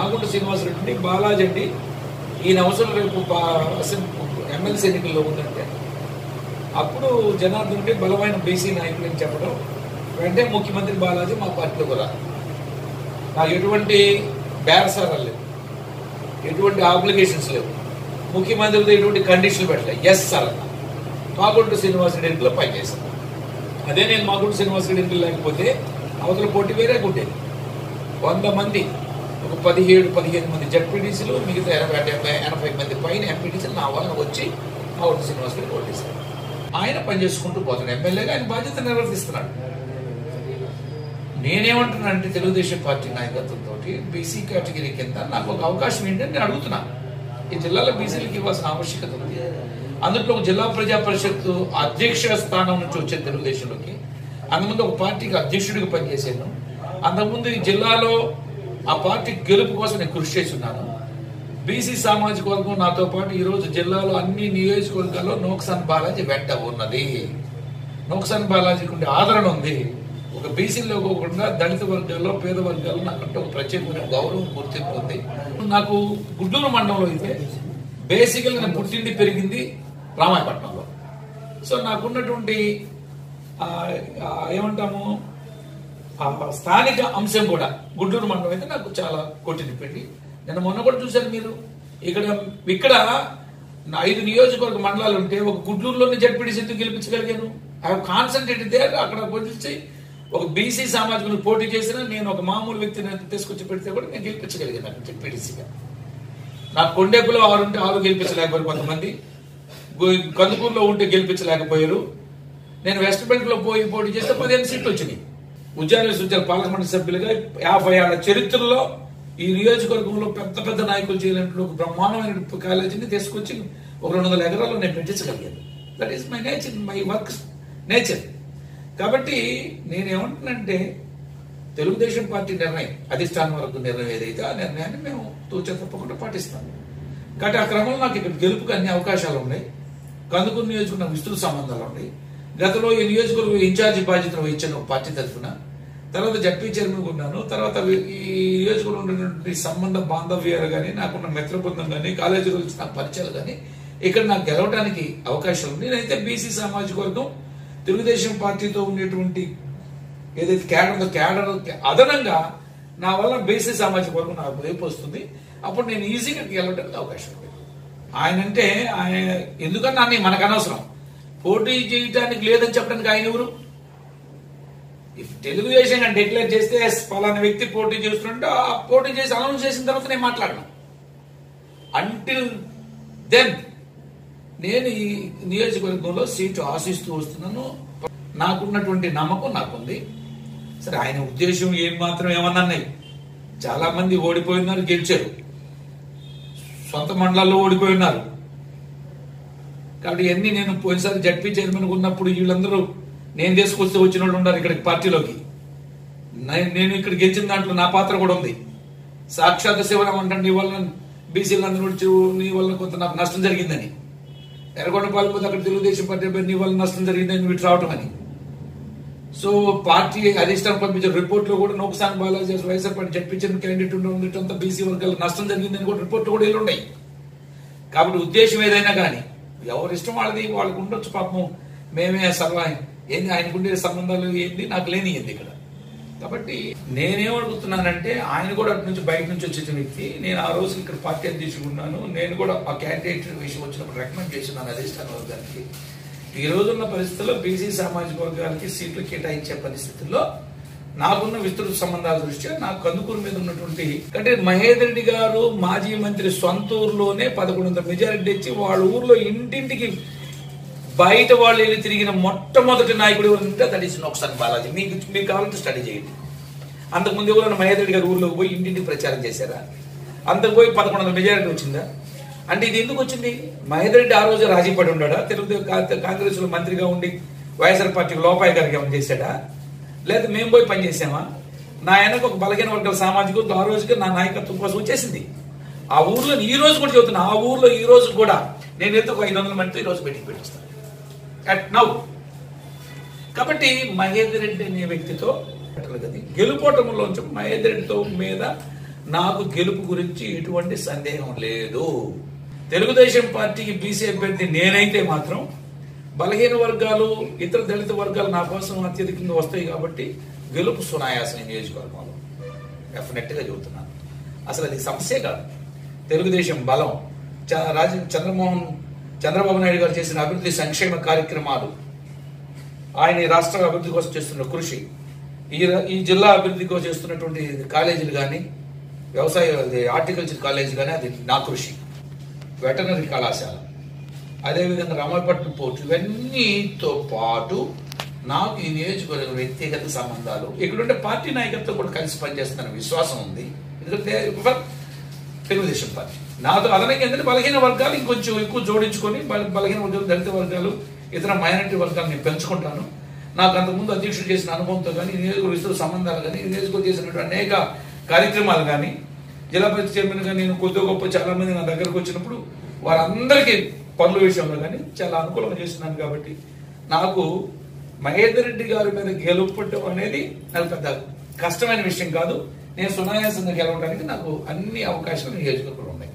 మాగుంట శ్రీనివాసరెడ్డి బాలాజీ అండి. ఈయన అవసరం రేపు ఎమ్మెల్సీ ఎన్నికల్లో ఉందంటే. అప్పుడు జనార్దన్ రెడ్డి బలమైన బీసీ నాయకులు అని చెప్పడం. వెంటనే ముఖ్యమంత్రి బాలాజీ మా పార్టీలో కూడా. నాకు ఎటువంటి బేరసారాలు లేవు. ఎటువంటి ఆబ్లిగేషన్స్ లేవు. ముఖ్యమంత్రితో ఎటువంటి కండిషన్లు పెట్టలేదు ఎస్ సార్ అన్న మాగుంట శ్రీనివాసరెడ్డి ఎన్నికల్లో పనిచేశాను అదే నేను మాగుంట శ్రీనివాసరెడ్డి ఎన్నికలు లేకపోతే అవతల పోటీ వేరే ఉండేది వంద మంది ఒక పదిహేడు పదిహేను మంది జడ్పీటీసీలు మిగతా ఎనభై డెబ్బై ఎనభై మంది పైన ఎంపీటీసీలు నా వలన వచ్చి మాగుంట శ్రీనివాసరెడ్డి ఓటేశారు ఆయన పనిచేసుకుంటూ పోతున్నాడు. ఎమ్మెల్యేగా ఆయన బాధ్యత నిర్వర్తిస్తున్నాడు నేనేమంటున్నానంటే తెలుగుదేశం పార్టీ నాయకత్వంతో బీసీ కేటగిరీ కింద నాకు ఒక అవకాశం ఏంటంటే నేను అడుగుతున్నా. ఈ జిల్లాలో బీసీలకు ఇవ్వాల్సిన ఆవశ్యకత ఉంది. అందులో ఒక జిల్లా ప్రజా పరిషత్ అధ్యక్ష స్థానం నుంచి వచ్చే తెలుగుదేశంలోకి అంతకుముందు ఒక పార్టీకి అధ్యక్షుడికి పనిచేశాను అంతకుముందు ఈ జిల్లాలో ఆ పార్టీ గెలుపు కోసం నేను కృషి చేస్తున్నాను. బీసీ సామాజిక వర్గం నాతో పాటు ఈరోజు జిల్లాలో అన్ని నియోజకవర్గాల్లో నోక్సాన్ బాలాజీ వెంట ఉన్నది. నోక్సాన్ బాలాజీకి ఉండే ఆదరణ ఉంది. ఒక బీసీలో కాకుండా దళిత వర్గాల్లో పేద వర్గాల్లో నాకంటే ఒక ప్రత్యేకమైన గౌరవం గుర్తింపు ఉంది. నాకు గుడ్డూరు మండలంలో అయితే బేసికల్ నేను పుట్టింది పెరిగింది రామాయపట్నంలో. సో నాకున్నటువంటి ఏమంటాము స్థానిక అంశం కూడా గుంటూరు మండలం అయితే నాకు చాలా కొట్టినిప్పండి నేను మొన్న కూడా చూశాను మీరు. ఇక్కడ ఇక్కడ నా ఐదు నియోజకవర్గ మండలాలు ఉంటే ఒక గుడ్లూరులోనే జడ్పీడి సీట్లు గెలిపించగలిగాను ఐ కాన్సన్ట్రేటెడ్ దే అక్కడ వచ్చి ఒక బీసీ సామాజికులు పోటీ చేసినా నేను ఒక మామూలు వ్యక్తిని తీసుకొచ్చి పెడితే కూడా నేను గెలిపించగలిగాను అక్కడ జడ్పీడీసీగా నాకు కొండేపులో ఆరు ఉంటే ఆరు గెలిపించలేకపోయారు కొంతమంది. కందుకూరులో ఉంటే గెలిపించలేకపోయారు. నేను వెస్ట్ బెంగాల్లో పోయి పోటీ చేస్తే పదిహేను సీట్లు వచ్చినాయి. ఉద్యాన సుజల పార్లమెంట్ సభ్యులుగా యాభై ఏళ్ళ చరిత్రలో ఈ నియోజకవర్గంలో పెద్ద పెద్ద నాయకులు చేయలేనట్లు ఒక బ్రహ్మాండమైన కాలేజీని తీసుకొచ్చి ఒక రెండు వందల ఎకరాల్లో నేను పెట్టించగలిగాను. That is my nature my work nature కాబట్టి నేనేమంటున్నానంటే తెలుగుదేశం పార్టీ నిర్ణయం అధిష్టానం వరకు నిర్ణయం ఏదైతే ఆ నిర్ణయాన్ని మేము తూచ తప్పకుండా పాటిస్తాం. కాబట్టి ఆ క్రమంలో నాకు ఇక్కడ గెలుపుకి అన్ని అవకాశాలు ఉన్నాయి. కందుకూరు నియోజకవర్గం విస్తృత సంబంధాలు ఉన్నాయి. గతంలో ఈ నియోజకవర్గం ఇన్ఛార్జి బాధ్యతను వహించాను పార్టీ తరఫున తర్వాత జడ్పీ చైర్మన్ ఉన్నాను. తర్వాత వి- ఈ నియోజకవర్గంలో ఉన్నటువంటి సంబంధ బాంధవ్యాలు కానీ నాకున్న మిత్ర బృందం కానీ గురించి నా పరిచయాలు కానీ ఇక్కడ నాకు గెలవడానికి అవకాశాలు ఉంది నేనైతే బీసీ సామాజిక వర్గం తెలుగుదేశం పార్టీతో ఉండేటువంటి ఏదైతే క్యాడర్ ఉందో క్యాడర్ అదనంగా నా వల్ల బీసీ సామాజిక వర్గం నాకు వైపు వస్తుంది. అప్పుడు నేను ఈజీగా గెలవడానికి అవకాశం ఉంది. ఆయన అంటే ఆయన ఎందుకన్నా అని మనకు అనవసరం. పోటీ చేయడానికి లేదని చెప్పడానికి ఆయన ఎవరు? తెలుగుదేశం కానీ డిక్లేర్ చేస్తే "ఎస్, పలానా వ్యక్తి పోటీ చేస్తుంటే ఆ పోటీ చేసి అనౌన్స్ చేసిన తర్వాత నేను మాట్లాడను. అంటిల్ దెన్ నేను ఈ నియోజకవర్గంలో సీటు ఆశిస్తూ వస్తున్నాను. నాకున్నటువంటి నమ్మకం నాకుంది. సరే ఆయన ఉద్దేశం ఏం మాత్రం ఏమన్నాయి చాలా మంది ఓడిపోయినారు గెలిచారు. సొంత మండలాల్లో ఓడిపోయి ఉన్నారు కాబట్టి ఇవన్నీ నేను పోయినసారి జడ్పీ చైర్మన్ ఉన్నప్పుడు వీళ్ళందరూ నేను తీసుకొస్తే వచ్చిన వాళ్ళు ఉన్నారు ఇక్కడికి పార్టీలోకి నేను ఇక్కడ గెలిచిన దాంట్లో నా పాత్ర కూడా ఉంది. సాక్షాత్ శివరాం అంటే నీ వల్ల బీసీలు అందరూ వచ్చి నీ వల్ల కొంత నాకు నష్టం జరిగిందని. ఎర్రగొండ పాల్పోతే అక్కడ తెలుగుదేశం పార్టీ నీ వల్ల నష్టం జరిగిందని వీటి రావటం అని. సో పార్టీ అధిష్టానం పంపించిన రిపోర్ట్లో కూడా నోక్సాన్ బాలాజీ వైఎస్ఆర్ పార్టీ చెప్పించిన క్యాండిడేట్ ఉండటంతో బీసీ వర్గాల నష్టం జరిగిందని కూడా రిపోర్ట్లు కూడా వెళ్ళి ఉన్నాయి కాబట్టి ఉద్దేశం ఏదైనా కానీ ఎవరి ఇష్టం వాళ్ళది వాళ్ళకు ఉండొచ్చు పాపం మేమే సర్వా ఏంది ఆయనకుండే సంబంధాలు ఏంది? నాకు లేని ఏంది ఇక్కడ? కాబట్టి నేనేమడుగుతున్నానంటే ఆయన కూడా అటు నుంచి బయట నుంచి వచ్చిన వ్యక్తి నేను ఆ రోజు ఇక్కడ పార్టీ తీసుకున్నాను నేను కూడా ఆ క్యాండిడేట్ విషయం వచ్చినప్పుడు రికమెండ్ చేస్తున్నాను అధిష్టాన వర్గానికి ఈ రోజున్న పరిస్థితుల్లో బీసీ సామాజిక వర్గానికి సీట్లు కేటాయించే పరిస్థితుల్లో నాకున్న విస్తృత సంబంధాల దృష్ట్యా నాకు కందుకూరు మీద ఉన్నటువంటి అంటే మహేందర్ రెడ్డి గారు మాజీ మంత్రి సొంత ఊర్లోనే పదకొండు వందల మెజారిటీ ఇచ్చి వాళ్ళ ఊర్లో ఇంటింటికి బయట వాళ్ళు వెళ్ళి తిరిగిన మొట్టమొదటి నాయకుడు ఎవరంటే ఉంటే దట్ ఈస్ ఒకసారి బాలాజీ. మీకు మీకు కావాలంటే స్టడీ చేయండి. అంతకుముందు ఎవరైనా మహేందర్ రెడ్డి గారు ఊర్లోకి పోయి ఇంటింటికి ప్రచారం చేశారా? అంతకు పోయి పదకొండు వందల మెజారిటీ వచ్చిందా? అంటే ఇది ఎందుకు వచ్చింది? మహేంద్రెడ్డి ఆ రోజు రాజీ పడి ఉన్నాడా? తెలుగుదేశం కాంగ్రెస్లో మంత్రిగా ఉండి వైఎస్ఆర్ పార్టీకి లోపాయి గారికి ఏమైనా చేశాడా? లేదా మేము పోయి పని చేసామా నా వెనక ఒక బలహీన వర్గాల సామాజిక ఆ రోజుకి నా నాయకత్వం కోసం వచ్చేసింది. ఆ ఊర్లో ఈ రోజు కూడా చెబుతున్నా ఆ ఊర్లో ఈ రోజు కూడా నేను వెళ్తే ఒక ఐదు వందల మందితో ఈ రోజు మీటింగ్ పెట్టిస్తాను అట్ నౌ కాబట్టి మహేందర్ రెడ్డి అనే వ్యక్తితో గెలుపోటములోంచి మహేందర్ రెడ్డితో మీద నాకు గెలుపు గురించి ఎటువంటి సందేహం లేదు. తెలుగుదేశం పార్టీకి బీసీ అభ్యర్థి నేనైతే మాత్రం బలహీన వర్గాలు ఇతర దళిత వర్గాలు నా కోసం అత్యధికంగా వస్తాయి కాబట్టి గెలుపు సునాయాసం నియోజకవర్గంలో డెఫినెట్గా చెబుతున్నాను. అసలు అది సమస్య కాదు. తెలుగుదేశం బలం. చ- రాజ చంద్రమోహన్ చంద్రబాబు నాయుడు గారు చేసిన అభివృద్ధి సంక్షేమ కార్యక్రమాలు ఆయన ఈ రాష్ట్ర అభివృద్ధి కోసం చేస్తున్న కృషి ఈ ఈ జిల్లా అభివృద్ధి కోసం చేస్తున్నటువంటి కాలేజీలు కానీ వ్యవసాయ హార్టికల్చర్ కాలేజీ కానీ అది నా కృషి. వెటనరీ కళాశాల అదేవిధంగా రామాయపట్నం పోర్టు ఇవన్నీతో పాటు నాకు ఈ నియోజకవర్గం వ్యక్తిగత సంబంధాలు ఇక్కడుంటే పార్టీ నాయకత్వం కూడా కలిసి పనిచేస్తున్న విశ్వాసం ఉంది. ఎందుకంటే తెలుగుదేశం పార్టీ. నాతో అదనంగా ఏంటంటే బలహీన వర్గాలు ఇంకొంచెం ఎక్కువ జోడించుకొని బలహీన వర్గాలు దళిత వర్గాలు ఇతర మైనారిటీ వర్గాలు నేను పెంచుకుంటాను. నాకు అంతకుముందు అధ్యక్షుడు చేసిన అనుభవంతో కానీ నియోజకవర్గ విస్తృత సంబంధాలు కానీ నియోజకవర్గం చేసినటువంటి అనేక కార్యక్రమాలు కానీ జిల్లా పరిషత్ చైర్మన్గా నేను కొద్దిగా గొప్ప చాలా మంది నా దగ్గరకు వచ్చినప్పుడు వారందరికీ పనుల విషయంలో కానీ చాలా అనుకూలంగా చేస్తున్నాను కాబట్టి నాకు మహేందర్ రెడ్డి గారి మీద గెలుపటం అనేది నాకు పెద్ద కష్టమైన విషయం కాదు. నేను సునాయాసంగా గెలవడానికి నాకు అన్ని అవకాశాలు నియోజకవర్గంలో ఉన్నాయి.